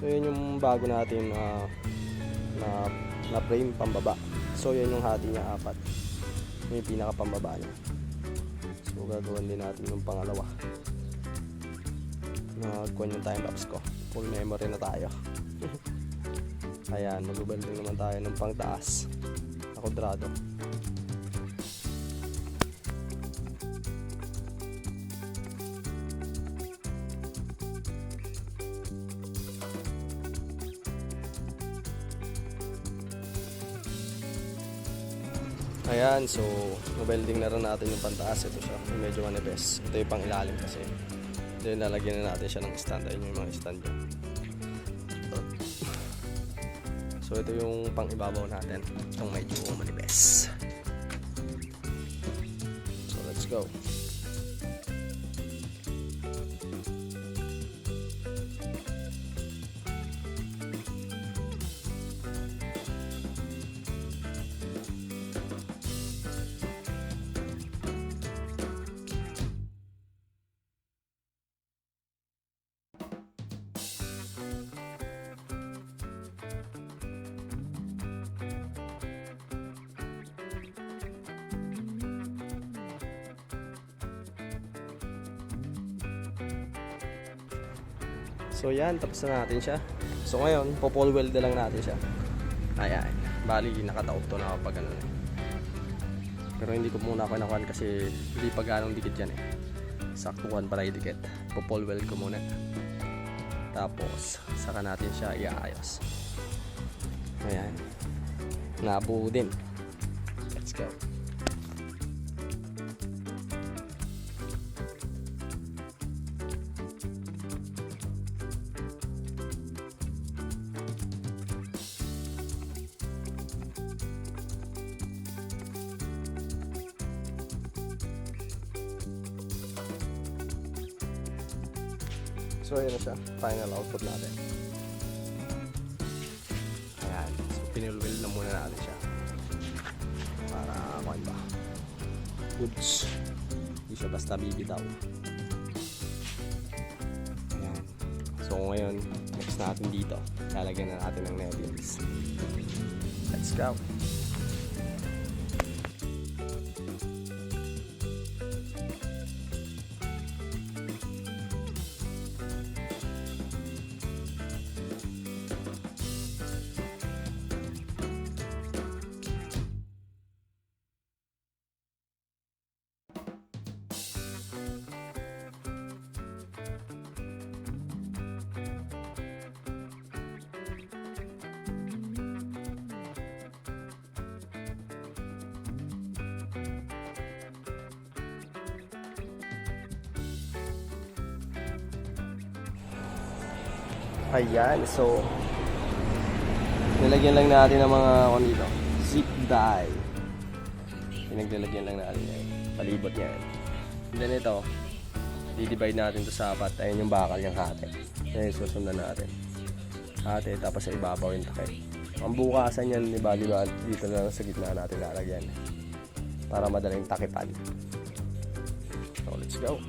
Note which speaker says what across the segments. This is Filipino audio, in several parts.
Speaker 1: So yun yung bago natin ah, na na frame pambaba. So yan yung hati niya apat. Yun yung pinaka pambaba niya. So gagawin din natin yung pangalawa. Nakakuha yung time lapse ko. Full memory na tayo. Ayan, mag-welding naman tayo ng pangtaas na kwadrado. Ayan, so welding na rin natin yung pantaas. Ito siya, medyo manipes. Ito yung pang kasi. Then lalagyan na natin siya ng stand. Ayun yung mga stand niya. So ito yung pang ibabaw natin. Itong medyo manipes. So let's go. So yan, tapos na natin siya. So ngayon, popol weld na lang natin siya. Ayan. Bali, nakataob to na kapag ano. Pero hindi ko muna ako nakuhan kasi hindi pa ganong dikit yan eh. Saktuhan para idikit. Popol weld ko muna. Tapos, saka natin siya iaayos. Ayan. Nabuo din. Let's go. So, ayan na siya. Final output natin. Ayan. So, pinulwil na muna natin siya. Para, kuhan ba? Goods. Hindi siya basta bibitaw. Ayan. So, ngayon, next natin dito. Lalagyan na natin ng nettings. Let's go. Ayan, so nilagyan lang natin ng mga ano zip tie. Pinaglalagyan lang natin yan. Palibot yan. Then ito, di-divide natin to sa apat. Ayun yung bakal yung hati. Yung susundan natin. Hati, tapos sa ibabaw yung takip. Ang bukasan yan, di ba, di ba, dito lang sa gitna natin lalagyan. Para madaling takipan. So, let's go.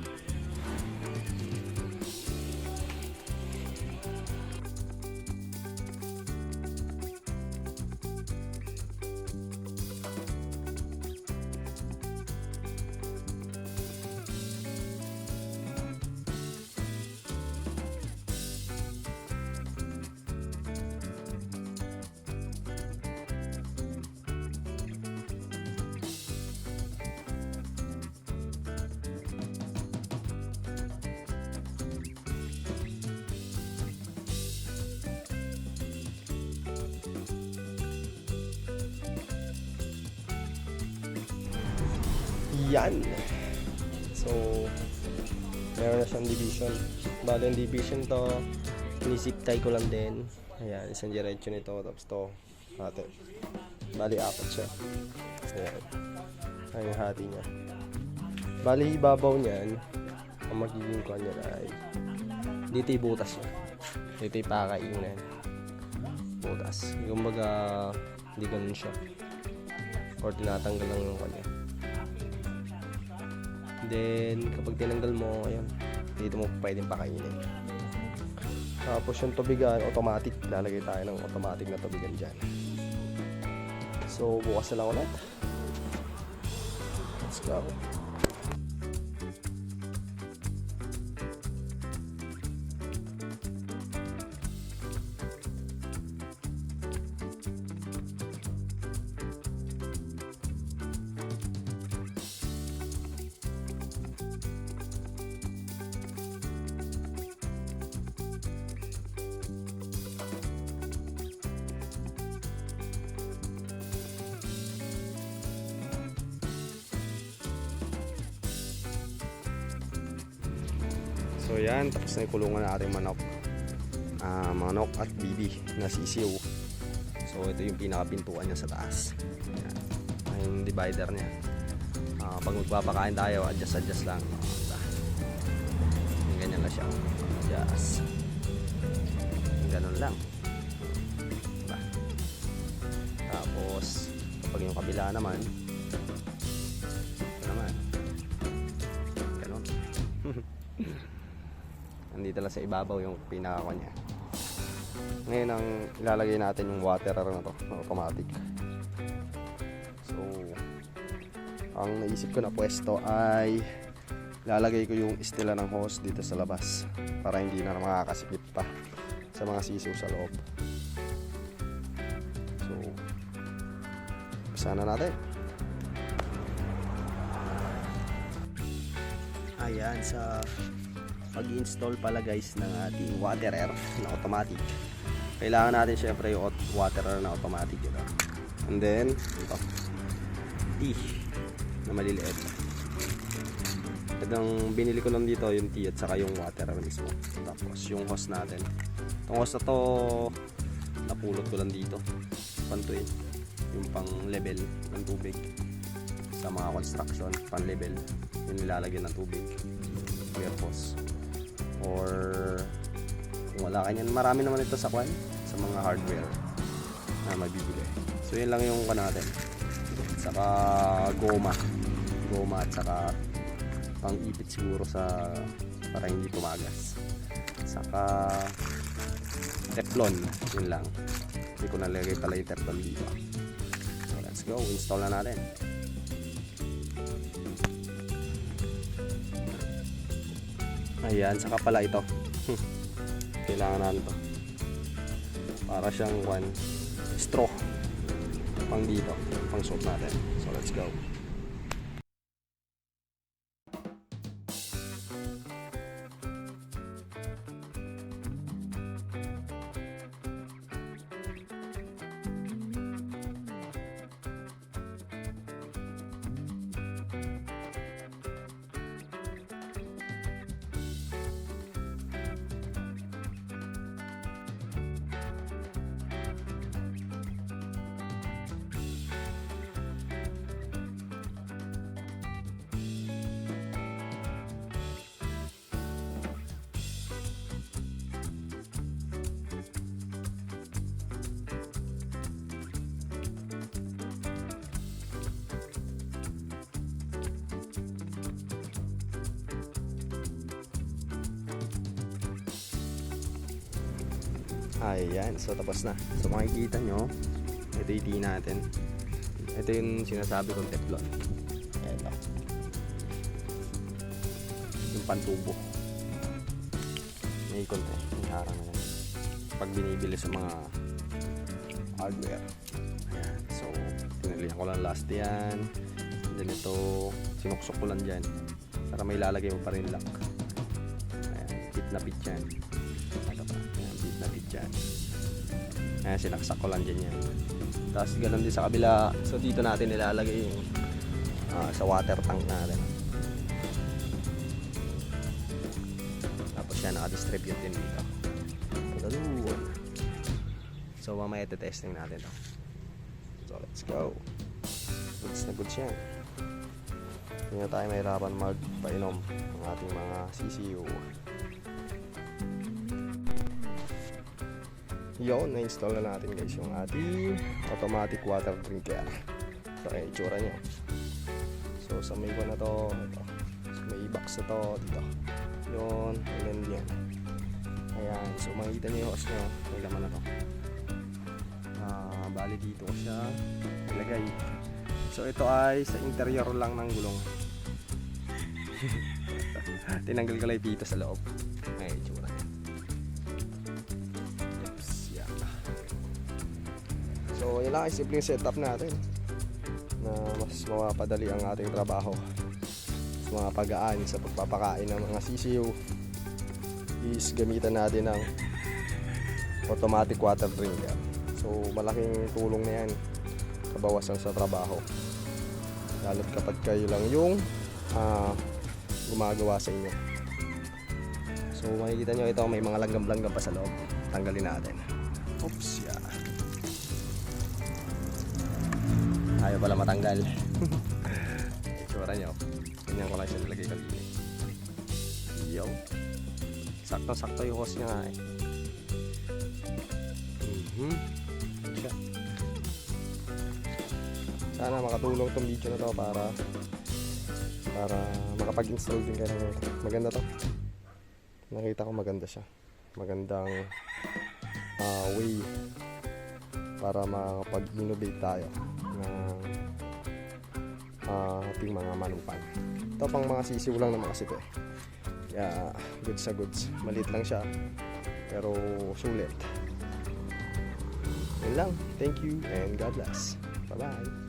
Speaker 1: Yan. So, meron na siyang division. Bale, yung division to, inisip tie ko lang din. Ayan, isang diretso nito, tapos to, hati. Bali, apat siya. Ayan. Ayan yung hati niya. Bali, ibabaw niyan, ang magiging kuha niya ay dito yung butas niya. Dito yung pakain na yan. Butas. Kumbaga, hindi ganun siya. Or tinatanggal lang yung kanya. Then, kapag tinanggal mo, ayun, dito mo pwedeng pakainin. Tapos yung tubigan, automatic. Lalagay tayo ng automatic na tubigan dyan. So, bukas na lang ulit. Let's go. So yan, tapos na yung kulungan ng ating manok. Ah, manok at bibi na sisiw. So ito yung pinakapintuan niya sa taas. Yan. Yung divider niya. Ah, pag magpapakain tayo, adjust-adjust lang. Yung ganyan lang siya. Adjust. Ganun lang. Diba? Tapos, pag yung kabila naman, naman. Ganun. Nandito lang sa ibabaw yung pinaka niya. Ngayon ang ilalagay natin yung waterer na to, automatic. So, ang naisip ko na pwesto ay lalagay ko yung istila ng hose dito sa labas para hindi na makakasikip pa sa mga sisiw sa loob. So, sana natin. Ayan, sa pag-install pala guys ng ating waterer na automatic. Kailangan natin syempre yung waterer na automatic. Ito. And then, ito. T na maliliit. Itong binili ko lang dito yung T at saka yung waterer mismo. Tapos yung hose natin. Itong hose na to, napulot ko lang dito. Pantuin. Yung pang level ng tubig sa mga construction, pan level. Yung nilalagyan ng tubig. Hose or kung wala kanyan marami naman ito sa kwan sa mga hardware na mabibili. So yun lang yung kan natin. Saka goma. Goma at saka pang ipit siguro sa para hindi tumagas. Saka teflon yun lang. Hindi ko nalagay pala yung teflon dito. So let's go. Install na natin Ayan, saka pala ito. Kailangan natin to. Para siyang one straw. Pang dito. Pang suot natin. So, let's go. Ayan, so tapos na. So makikita nyo, ito yung tea natin. Ito yung sinasabi kong teflon. Ito. Yung pantubo. May konti. May harang na ganun. Pag binibili sa mga hardware. Ayan. So, pinalihan ko lang last yan. And then ito, sinuksok ko lang dyan. Para may lalagay mo pa rin lock. Ayan, pit na pit yan. Ito pa. Ayan, sinaksak ko lang dyan yan. Tapos ganun din sa kabila. So dito natin nilalagay yung ah, sa water tank natin. Tapos yan, naka-distribute din dito. Pagkaluan. So mamaya testing natin to. So let's go. Goods na goods yan. Hindi na tayo mahirapan magpainom ng ating mga CCU. Yun, na-install na natin guys yung ating automatic water drinker. So, ay itsura niya. So, sa may ko na to, ito. Sa may box na to, dito. Yun, and then yan. Ayan, so makikita niyo yung hose nyo. May laman na to. Ah, bali dito ko siya ilagay. So ito ay sa interior lang ng gulong. Tinanggal ko lang pito sa loob. So yun lang, simple yung setup natin na mas mapapadali ang ating trabaho. Mas mapagaan sa pagpapakain ng mga sisiw. Is gamitan natin ng automatic water drinker. So malaking tulong na yan kabawasan sa trabaho. Lalo't kapag kayo lang yung ah, gumagawa sa inyo. So makikita nyo ito may mga langgam-langgam pa sa loob. Tanggalin natin. Oops yeah ayaw pala matanggal. Itsura nyo ganyan ko lang siya nilagay kanina. Yo. Sakto sakto yung hose niya nga eh. Mhm Siya. sana makatulong tong video na to para para makapag-install din kayo ng maganda to. Nakita ko maganda siya. Magandang ah, way para makapag-innovate tayo ah, ating mga manupan. Ito pang mga sisiw lang naman kasi ito eh. Kaya goods sa goods. Maliit lang siya. Pero sulit. Yun lang. Thank you and God bless. Bye-bye.